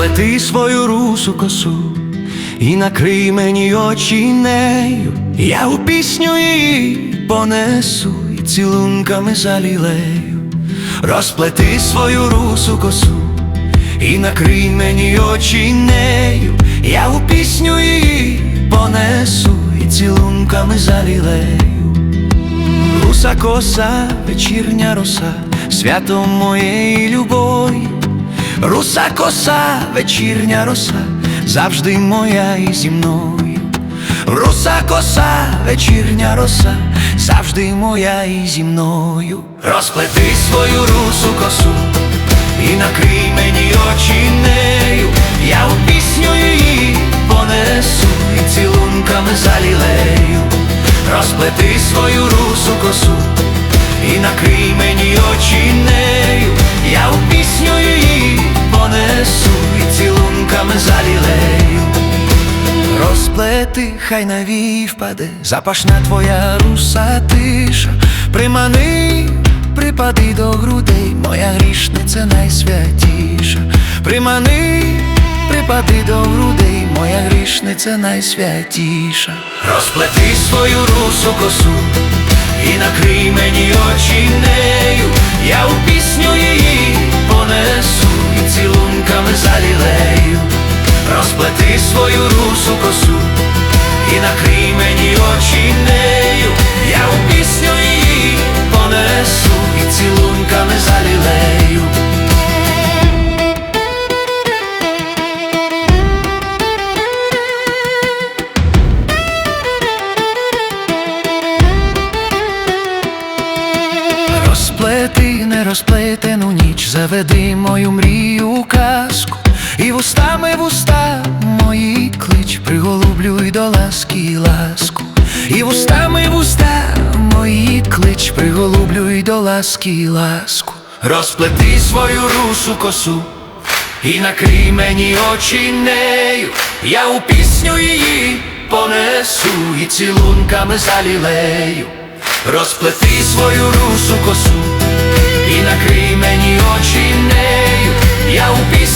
Розплети свою русу косу і накрий мені очі нею. Я у пісню її понесу і цілунками залілею. Розплети свою русу косу і накрий мені очі нею. Я у пісню її понесу і цілунками залілею. Руса коса, вечірня роса, свято моєї любові. Руса коса, вечірня роса, завжди моя і зі мною. Руса коса, вечірня роса, завжди моя і зі мною. Розплети свою русу косу і накрий мені очі нею. Я Розплети, хай навій впаде, запашна твоя руса тиша, примани, припади до грудей, моя грішниця найсвятіша, примани, припади до грудей, моя грішниця найсвятіша. Розплети свою русу косу і накрий мені очі нею, я у пісню її мені очі нею. Я у пісню її понесу і цілунками залілею. Розплети, не розплетену ніч, заведи мою мрію казку, і вустами в уста клич, приголублюй до ласки й ласку. Розплети свою русу косу і накрий мені очі нею, я у пісню її понесу і цілунками залілею. Розплети свою русу косу і накрий мені очі нею. Я у пісню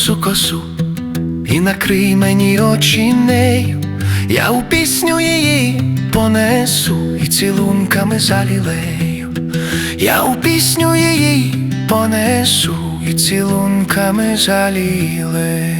русу косу і накрий мені очі нею. Я у пісню її понесу і цілунками залілею. Я у пісню її понесу і цілунками залілею.